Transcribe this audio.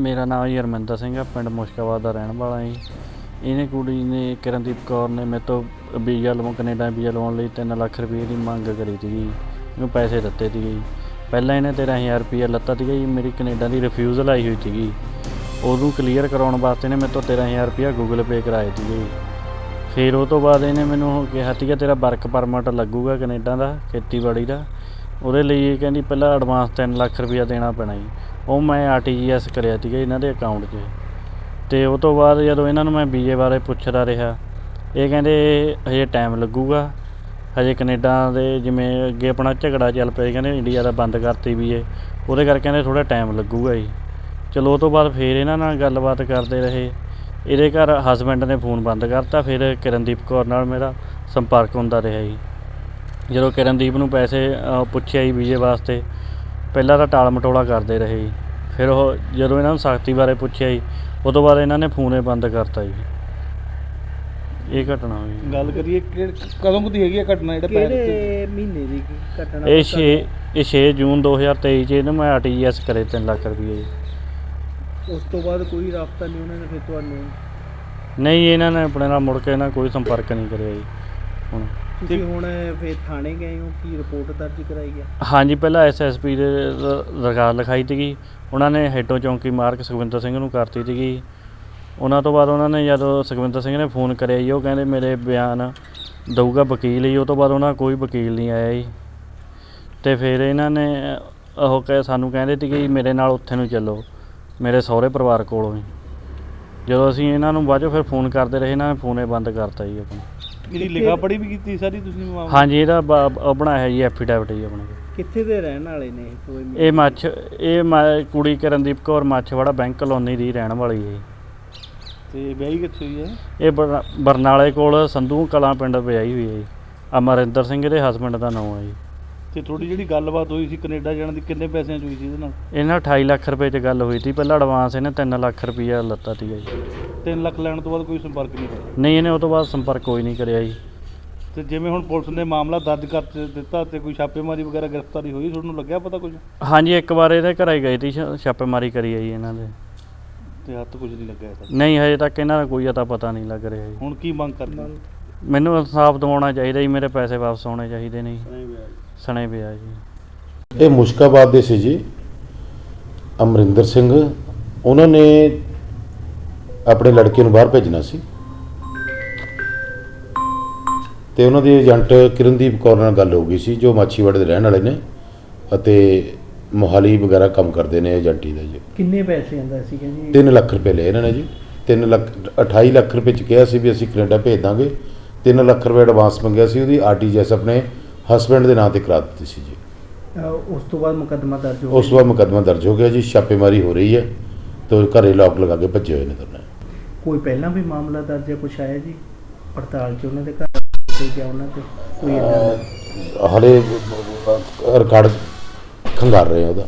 ਮੇਰਾ ਨਾਮ ਜੀ ਹਰਮਿੰਦਰ ਸਿੰਘ ਆ, ਪਿੰਡ ਮੁਸ਼ਕਾਬਾਦ ਦਾ ਰਹਿਣ ਵਾਲਾ ਜੀ। ਇਹਨੇ ਕੁੜੀ ਨੇ ਕਿਰਨਦੀਪ ਕੌਰ ਨੇ ਮੇਰੇ ਤੋਂ ਵੀਜ਼ਾ ਲਵਾਉਣ ਕੈਨੇਡਾ ਵੀਜ਼ਾ ਲਵਾਉਣ ਲਈ 3 ਲੱਖ ਰੁਪਏ ਦੀ ਮੰਗ ਕਰੀ ਸੀਗੀ ਇਹਨੂੰ ਪੈਸੇ ਦਿੱਤੇ ਸੀਗੇ ਜੀ। ਪਹਿਲਾਂ ਇਹਨੇ 13000 ਰੁਪਏ ਲੱਤਾ ਸੀਗਾ ਜੀ, ਮੇਰੀ ਕੈਨੇਡਾ ਦੀ ਰਿਫਿਊਜ਼ਲ ਆਈ ਹੋਈ ਸੀਗੀ। ਉਹਨੂੰ ਕਲੀਅਰ ਕਰਾਉਣ ਵਾਸਤੇ ਨੇ ਮੇਰੇ ਤੋਂ 13000 ਰੁਪਏ ਗੂਗਲ ਪੇ ਕਰਾਏ ਸੀਗੇ ਜੀ। ਫਿਰ ਉਹ ਤੋਂ ਬਾਅਦ ਇਹਨੇ ਮੈਨੂੰ ਕਿਹਾ ਸੀਗਾ, ਤੇਰਾ ਵਰਕ ਪਰਮਿਟ ਲੱਗੂਗਾ ਕੈਨੇਡਾ ਦਾ, ਖੇਤੀਬਾੜੀ ਦਾ। ਉਹਦੇ ਲਈ ਇਹ ਕਹਿੰਦੀ ਪਹਿਲਾਂ ਐਡਵਾਂਸ 3 ਲੱਖ ਰੁਪਇਆ ਦੇਣਾ ਪੈਣਾ ਜੀ। ਉਹ ਮੈਂ ਆਰਟੀਜੀਐਸ ਕਰਿਆ ਸੀਗਾ ਇਹਨਾਂ ਦੇ ਅਕਾਊਂਟ 'ਚ। ਤੇ ਉਹ ਤੋਂ ਬਾਅਦ ਜਦੋਂ ਇਹਨਾਂ ਨੂੰ ਮੈਂ ਵੀਜ਼ੇ ਬਾਰੇ ਪੁੱਛਦਾ ਰਿਹਾ, ਇਹ ਕਹਿੰਦੇ ਹਜੇ ਟਾਈਮ ਲੱਗੂਗਾ। ਹਜੇ ਕੈਨੇਡਾ ਦੇ ਜਿਵੇਂ ਅੱਗੇ ਆਪਣਾ ਝਗੜਾ ਚੱਲ ਪਿਆ ਕਹਿੰਦੇ ਇੰਡੀਆ ਦਾ ਬੰਦ ਕਰਤੀ ਵੀ ਵੀਜ਼ੇ ਉਹਦੇ ਕਰਕੇ ਕਹਿੰਦੇ ਥੋੜਾ ਟਾਈਮ ਲੱਗੂਗਾ ਜੀ। ਚਲੋ ਉਹ ਤੋਂ ਬਾਅਦ ਫਿਰ ਇਹਨਾਂ ਨਾਲ ਗੱਲਬਾਤ ਕਰਦੇ ਰਹੇ। ਇਹਦੇ ਘਰ ਹਸਬੈਂਡ ਨੇ ਫੋਨ ਬੰਦ ਕਰਤਾ, ਫਿਰ ਕਿਰਨਦੀਪ ਕੌਰ ਨਾਲ ਮੇਰਾ ਸੰਪਰਕ ਹੁੰਦਾ ਰਿਹਾ ਜੀ। ਜਦੋਂ ਕਿਰਨਦੀਪ ਨੂੰ ਪੈਸੇ ਪੁੱਛਿਆ ਜੀ ਵੀਜ਼ੇ ਵਾਸਤੇ ਪਹਿਲਾਂ ਤਾਂ ਟਾਲ ਮਟੋਲਾ ਕਰਦੇ ਰਹੇ ਜੀ। ਫਿਰ ਉਹ ਜਦੋਂ ਇਹਨਾਂ ਨੂੰ ਸਖਤੀ ਬਾਰੇ ਪੁੱਛਿਆ ਜੀ ਉਹ ਤੋਂ ਬਾਅਦ ਇਹਨਾਂ ਨੇ ਫੋਨੇ ਬੰਦ ਕਰਤਾ ਜੀ। ਇਹ ਘਟਨਾ ਹੋਈ ਜੀ। ਗੱਲ ਕਰੀਏ ਕਿ ਕਦੋਂ ਕੁ ਦੀ ਹੈਗੀ ਆ ਘਟਨਾ ਜਿਹੜਾ ਪੈਰ ਤੇ ਕਿਹੜੇ ਮਹੀਨੇ ਦੀ ਘਟਨਾ ਇਹ 6 ਇਹ 6 ਜੂਨ 2023 ਚ ਇਹਨੂੰ ਮੈਂ ਆਰਟੀਜੀਐਸ ਕਰੇ 3 ਲੱਖ ਰੁਪਏ ਜੀ। ਉਸ ਤੋਂ ਬਾਅਦ ਕੋਈ ਰਾਬਤਾ ਨਹੀਂ ਉਹਨਾਂ ਨੇ ਫਿਰ ਤੁਹਾਨੂੰ? ਨਹੀਂ ਇਹਨਾਂ ਨੇ ਆਪਣੇ ਨਾਲ ਮੁੜ ਕੇ ਇਹਨਾਂ ਕੋਈ ਸੰਪਰਕ ਨਹੀਂ ਕਰਿਆ ਜੀ। ਹੁਣ ਤੁਸੀਂ ਹੁਣ ਫਿਰ ਥਾਣੇ ਗਏ ਹੋ, ਕੀ ਰਿਪੋਰਟ ਦਰਜ ਕਰਾਈ ਗਿਆ ਹਾਂਜੀ, ਪਹਿਲਾਂ ਐਸਐਸਪੀ ਦੇ ਦ- ਦਰਖਾਸਤ ਲਿਖਾਈ ਸੀਗੀ। ਉਹਨਾਂ ਨੇ ਹੈਡੋ ਚੌਂਕੀ ਮਾਰਕ ਸੁਖਵਿੰਦਰ ਸਿੰਘ ਨੂੰ ਕਰਤੀ ਸੀਗੀ। ਉਹਨਾਂ ਤੋਂ ਬਾਅਦ ਉਹਨਾਂ ਨੇ ਜਦੋਂ ਸੁਖਵਿੰਦਰ ਸਿੰਘ ਨੇ ਫੋਨ ਕਰਿਆ ਜੀ, ਉਹ ਕਹਿੰਦੇ ਮੇਰੇ ਬਿਆਨ ਦਊਗਾ ਵਕੀਲ ਜੀ। ਉਹ ਤੋਂ ਬਾਅਦ ਉਹਨਾਂ ਕੋਈ ਵਕੀਲ ਨਹੀਂ ਆਇਆ ਜੀ। ਤੇ ਫਿਰ ਇਹਨਾਂ ਨੇ ਉਹ ਕਹੇ, ਸਾਨੂੰ ਕਹਿੰਦੇ ਸੀ ਕਿ ਮੇਰੇ ਨਾਲ ਉੱਥੇ ਨੂੰ ਚੱਲੋ। ਮੇਰੇ ਸਹੁਰੇ ਪਰਿਵਾਰ ਕੋਲੋਂ ਹੀ। ਜਦੋਂ ਅਸੀਂ ਇਹਨਾਂ ਨੂੰ ਬਾਅਦ 'ਚੋਂ ਫਿਰ ਫੋਨ ਕਰਦੇ ਰਹੇ, ਇਹਨਾਂ ਨੇ ਫੋਨੇ ਬੰਦ ਕਰਤਾ ਜੀ ਆਪਣਾ। ਇਹਦੀ ਲਿਖਾ ਪੜੀ ਵੀ ਕੀਤੀ ਸਾਰੀ ਤੁਸੀਂ ਮਾਮਲਾ? ਹਾਂਜੀ ਇਹਦਾ ਬ- ਉਹ ਬਣਾਇਆ ਜੀ ਐਫੀਡੈਵਿਟ ਜੀ ਆਪਣੇ। ਕੋਲ ਕਿੱਥੇ ਦੇ ਰਹਿਣ ਵਾਲੇ ਨੇ ਇਹ ਕੋਈ ਇਹ ਮੱਛ ਇਹ ਮ- ਕੁੜੀ ਕਰਨਦੀਪ ਕੌਰ ਮੱਛਵਾੜਾ ਬੈਂਕ ਕਲੋਨੀ ਦੀ ਰਹਿਣ ਵਾਲੀ ਹੈ ਜੀ। ਤੇ ਵਿਆਹੀ ਕਿੱਥੇ ਹੋਈ ਹੈ ਇਹ ਬਰ- ਬਰਨਾਲੇ ਕੋਲ ਸੰਧੂ ਕਲਾਂ ਪਿੰਡ ਵਿਆਹੀ ਹੋਈ ਹੈ ਜੀ। ਅਮਰਿੰਦਰ ਸਿੰਘ ਦੇ ਹਸਬੰਡ ਦਾ ਨਾਮ ਹੈ ਜੀ। ਤੇ ਤੁਹਾਡੀ ਜਿਹੜੀ ਗੱਲਬਾਤ ਹੋਈ ਸੀ ਕੈਨੇਡਾ ਜਾਣ ਦੀ ਕਿੰਨੇ ਪੈਸਿਆਂ ਚ ਹੋਈ ਸੀ ਇਹਦੇ ਨਾਲ? ਇਹਨਾਂ 28 ਲੱਖ ਰੁਪਏ 'ਚ ਗੱਲ ਹੋਈ ਸੀ ਪਹਿਲਾਂ ਐਡਵਾਂਸ ਇਹਨੇ 3 ਲੱਖ ਰੁਪਈਆ ਲੱਤਾ ਸੀਗਾ ਜੀ। 3 ਲੱਖ ਲੈਣ ਤੋਂ ਬਾਅਦ ਕੋਈ ਸੰਪਰਕ ਨਹੀਂ ਹੋਇਆ? ਨਹੀਂ ਇਹਨੇ ਉਹ ਤੋਂ ਬਾਅਦ ਸੰਪਰਕ ਕੋਈ ਨਹੀਂ ਕਰਿਆ ਜੀ। ਤੇ ਜਿਵੇਂ ਹੁਣ ਪੁਲਿਸ ਨੇ ਮਾਮਲਾ ਦਰਜ ਕਰ ਦ- ਦਿੱਤਾ ਤੇ ਕੋਈ ਛਾਪੇਮਾਰੀ ਵਗੈਰਾ ਗ੍ਰਿਫਤਾਰੀ ਹੋਈ ਤੁਹਾਨੂੰ ਲੱਗਿਆ ਪਤਾ ਕੁਝ? ਹਾਂਜੀ ਇੱਕ ਵਾਰ ਇਹਦੇ ਘਰੇ ਗਏ ਸੀ ਛ- ਛਾਪੇਮਾਰੀ ਕਰੀ ਜੀ ਇਹਨਾਂ ਦੇ। ਤੇ ਹੱਥ ਕੁਝ ਨਹੀਂ ਲੱਗਿਆ ਇਹਦਾ? ਨਹੀਂ ਹਜੇ ਤੱਕ ਇਹਨਾਂ ਦਾ ਕੋਈ ਅਤਾ ਪਤਾ ਨਹੀਂ ਲੱਗ ਰਿਹਾ ਜੀ। ਹੁਣ ਕੀ ਮੰਗ ਕਰਦੇ? ਮੈਨੂੰ ਇਨਸਾਫ ਦਿਵਾਉਣਾ ਚਾਹੀਦਾ ਜੀ ਮੇਰੇ ਪੈਸੇ ਵਾਪਸ ਆਉਣੇ ਚਾਹੀਦੇ ਨੇ ਜੀ। ਸਣੇ ਪਿਆ ਜੀ। ਇਹ ਮੁਸ਼ਕਾਬਾਦ ਦੇ ਸੀ ਜੀ। ਅਮਰਿੰਦਰ ਸਿੰਘ ਉਹਨਾਂ ਨੇ ਆਪਣੇ ਲੜਕੇ ਨੂੰ ਬਾਹਰ ਭੇਜਣਾ ਸੀ। ਤੇ ਉਹਨਾਂ ਦੀ ਏਜੰਟ ਕਿਰਨਦੀਪ ਕੌਰ ਨਾਲ ਗੱਲ ਹੋ ਗਈ ਸੀ ਜੋ ਮਾਛੀਵਾੜੇ ਦੇ ਰਹਿਣ ਵਾਲੇ ਨੇ ਅਤੇ ਮੋਹਾਲੀ ਵਗੈਰਾ ਕੰਮ ਕਰਦੇ ਨੇ ਏਜੰਟੀ ਦਾ ਜੀ। ਕਿੰਨੇ ਪੈਸੇ ਆਂਦਾ ਸੀ ਕਹਿੰਦੀ? 3 ਲੱਖ ਰੁਪਏ ਲਏ ਇਹਨਾਂ ਨੇ ਜੀ। 3 ਲੱਖ 28 ਲੱਖ ਰੁਪਏ ਚ ਕਿਹਾ ਸੀ ਵੀ ਅਸੀਂ ਕੈਨੇਡਾ ਭੇਜ ਦਾਂਗੇ। 3 ਲੱਖ ਰੁਪਏ ਐਡਵਾਂਸ ਮੰਗਿਆ ਸੀ ਉਹਦੀ ਆਰਟੀਜੀਐਸ ਆਪਣੇ ਹਸਬੰਡ ਦੇ ਨਾਂ ਤੇ ਕਰਾ ਦਿੱਤੀ ਸੀ ਜੀ। ਉਸ ਤੋਂ ਬਾਅਦ ਮੁਕੱਦਮਾ ਦਰਜ ਹੋ ਉਸ ਤੋਂ ਬਾਅਦ ਮੁਕੱਦਮਾ ਦਰਜ ਹੋ ਗਿਆ ਜੀ ਛਾਪੇਮਾਰੀ ਹੋ ਰਹੀ ਹੈ ਤੇ ਘਰੇ ਲੋਕ ਲਗਾ ਕੇ ਭੱਜੇ ਹੋਏ ਨੇ ਦੋਨੇ। ਕੋਈ ਪਹਿਲਾਂ ਵੀ ਮਾਮਲਾ ਦਰਜ ਹੈ, ਕੁਛ ਆਇਆ ਜੀ? ਪੜਤਾਲ 'ਚ ਉਹਨਾਂ ਦੇ ਘਰ ਤੇ ਜਾਂ ਉਹਨਾਂ ਤੇ, ਕੋਈ ਏਦਾਂ ਦਾ? ਹਲੇ ਰਿਕਾਰਡ ਖੰਗਾਰ ਰਹੇ ਆ ਉਹਦਾ।